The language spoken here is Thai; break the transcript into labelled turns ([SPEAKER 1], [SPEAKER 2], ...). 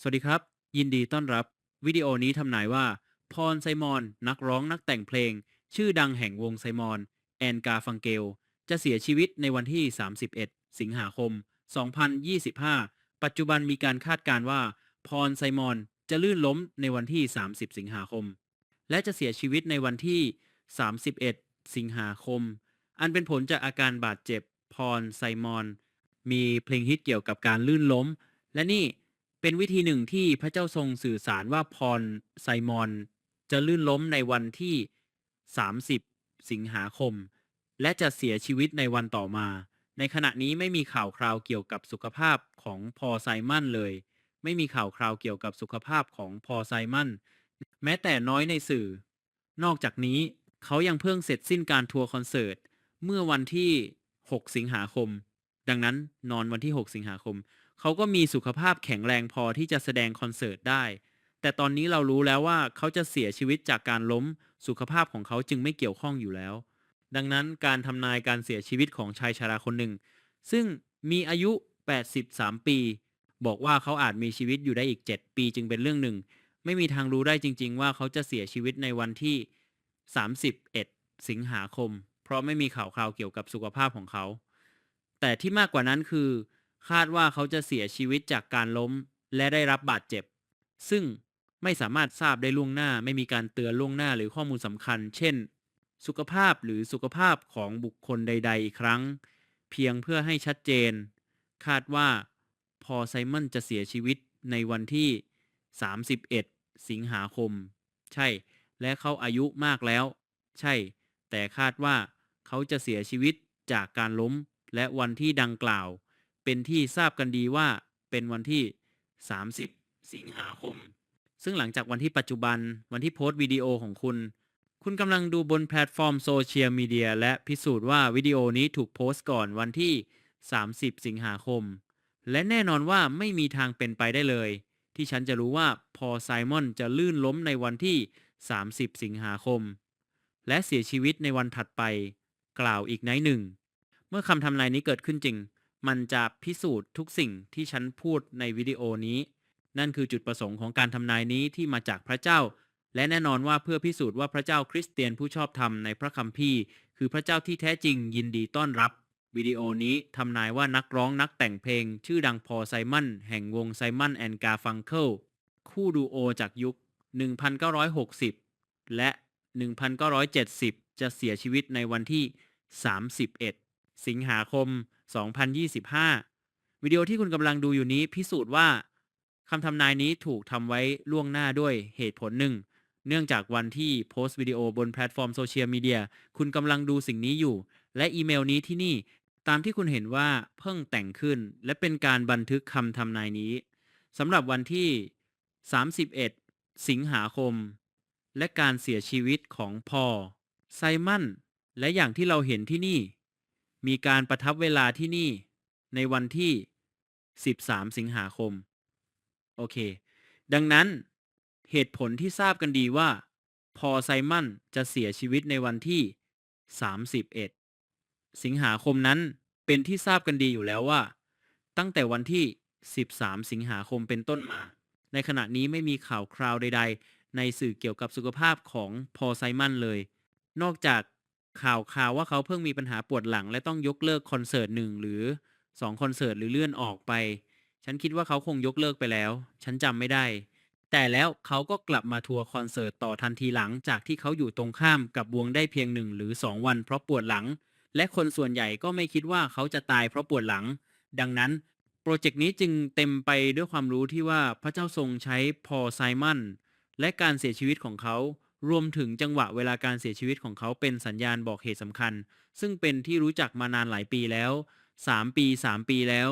[SPEAKER 1] สวัสดีครับ ยินดีต้อนรับ วิดีโอนี้ทำนายว่า พรไซมอน นักร้องนักแต่งเพลง ชื่อดังแห่งวงไซมอน แอนกาฟังเกล จะเสียชีวิตในวันที่ 31 สิงหาคม 2025 ปัจจุบันมีการคาดการณ์ว่า พรไซมอนจะลื่นล้มในวันที่ 30 สิงหาคม และจะเสียชีวิตในวันที่ 31 สิงหาคม อันเป็นผลจากอาการบาดเจ็บพรไซมอน มีเพลงฮิตเกี่ยวกับการลื่นล้ม และนี่ เป็นวิธีหนึ่งที่พระเจ้าทรงสื่อสารว่าพรไซมอน จะลื่นล้มในวันที่ 30 สิงหาคม และจะเสียชีวิตในวันต่อมา ในขณะนี้ไม่มีข่าวคราวเกี่ยวกับสุขภาพของพอไซมันเลย ไม่มีข่าวคราวเกี่ยวกับสุขภาพของพอไซมันแม้แต่น้อยในสื่อ นอกจากนี้เขายังเพิ่งเสร็จสิ้นการทัวร์คอนเสิร์ต เมื่อวันที่ 6 สิงหาคม ดังนั้นนอนวันที่ 6 สิงหาคม เขาก็มีสุขภาพแข็งแรงพอที่จะแสดงคอนเสิร์ตได้ แต่ตอนนี้เรารู้แล้วว่าเขาจะเสียชีวิตจากการล้ม สุขภาพของเขาจึงไม่เกี่ยวข้องอยู่แล้ว ดังนั้นการทำนายการเสียชีวิตของชายชาราคนหนึ่ง ซึ่งมีอายุ 83 ปี บอกว่าเขาอาจมีชีวิตอยู่ได้อีก 7 ปีจึงเป็นเรื่องหนึ่ง ไม่มีทางรู้ได้จริง ๆ ว่าเขาจะเสียชีวิตในวันที่ 31 สิงหาคม เพราะไม่มีข่าวคราวเกี่ยวกับสุขภาพของเขา แต่ที่มากกว่านั้นคือ คาดว่าเขาจะเสียชีวิตจากการล้มและได้รับบาดเจ็บ ซึ่งไม่สามารถทราบได้ล่วงหน้าไม่มีการเตือนล่วงหน้าหรือข้อมูลสำคัญ เช่น สุขภาพหรือสุขภาพของบุคคลใด ๆ อีกครั้ง เพียงเพื่อให้ชัดเจน คาดว่าพอไซมอนจะเสียชีวิตในวันที่ 31 สิงหาคม ใช่ และเขาอายุมากแล้ว ใช่ แต่คาดว่าเขาจะเสียชีวิตจากการล้มและวันที่ดังกล่าว เป็นที่ทราบกันดีว่าเป็นวันที่ 30 สิงหาคม ซึ่งหลังจากวันที่ปัจจุบันวันที่โพสต์วิดีโอของคุณ คุณกำลังดูบนแพลตฟอร์มโซเชียลมีเดียและพิสูจน์ว่าวิดีโอนี้ถูกโพสต์ก่อนวันที่ 30 สิงหาคม และแน่นอนว่าไม่มีทางเป็นไปได้เลย ที่ฉันจะรู้ว่าพอไซมอนจะลื่นล้มในวันที่ 30 สิงหาคม และเสียชีวิตในวันถัดไป กล่าวอีกไนท์หนึ่ง เมื่อคำทำนายนี้เกิดขึ้นจริง มันจะพิสูจน์ทุกสิ่งที่ฉันพูดในวิดีโอนี้ นั่นคือจุดประสงค์ของการทำนายนี้ที่มาจากพระเจ้า และแน่นอนว่าเพื่อพิสูจน์ว่าพระเจ้าคริสเตียนผู้ชอบธรรมในพระคัมภีร์ คือพระเจ้าที่แท้จริงยินดีต้อนรับวิดีโอนี้ทำนายว่านักร้องนักแต่งเพลง ชื่อดังพอไซมอนแห่งวงไซมอนแอนกาฟังเคิลคู่ดูโอจากยุค 1960 และ 1970 จะเสียชีวิตในวันที่ 31 สิงหาคม 2025 วิดีโอที่คุณกำลังดูอยู่นี้พิสูจน์ว่าคำทำนายนี้ถูกทำไว้ล่วงหน้าด้วยเหตุผลหนึ่ง เนื่องจากวันที่โพสต์วิดีโอบนแพลตฟอร์มโซเชียลมีเดียคุณกำลังดูสิ่งนี้อยู่ และอีเมลนี้ที่นี่ตามที่คุณเห็นว่าเพิ่งแต่งขึ้น และเป็นการบันทึกคำทำนายนี้สำหรับวันที่ 31 สิงหาคม และการเสียชีวิตของพอไซมอนและอย่างที่เราเห็นที่นี่ มีการประทับเวลาที่นี่ในวันที่ 13 สิงหาคม โอเค ดังนั้นเหตุผลที่ทราบกันดีว่า พอไซมอนจะเสียชีวิตในวันที่ 31 สิงหาคมนั้นเป็นที่ทราบกันดีอยู่แล้วว่า ตั้งแต่วันที่ 13 สิงหาคมเป็นต้นมา ในขณะนี้ไม่มีข่าวคราวใด ๆ ในสื่อเกี่ยวกับสุขภาพของพอไซมอนเลย นอกจาก ข่าวข่าวว่าเขาเพิ่งมีปัญหาปวดหลัง และต้องยกเลิกคอนเสิร์ตหนึ่งหรือ2คอนเสิร์ตหรือเลื่อนออกไป ฉันคิดว่าเขาคงยกเลิกไปแล้ว ฉันจำไม่ได้ แต่แล้วเขาก็กลับมาทัวร์คอนเสิร์ตต่อทันทีหลังจากที่เขาอยู่ตรงข้ามกับวงได้เพียงหนึ่งหรือ2วันเพราะปวดหลัง และคนส่วนใหญ่ก็ไม่คิดว่าเขาจะตายเพราะปวดหลัง ดังนั้น โปรเจกต์นี้จึงเต็มไปด้วยความรู้ที่ว่าพระเจ้าทรงใช้พอไซมอนและการเสียชีวิตของเขา รวมถึงจังหวะเวลาการเสียชีวิตของเขาเป็นสัญญาณบอกเหตุสำคัญ ซึ่งเป็นที่รู้จักมานานหลายปีแล้ว 3 ปี 3 ปีแล้ว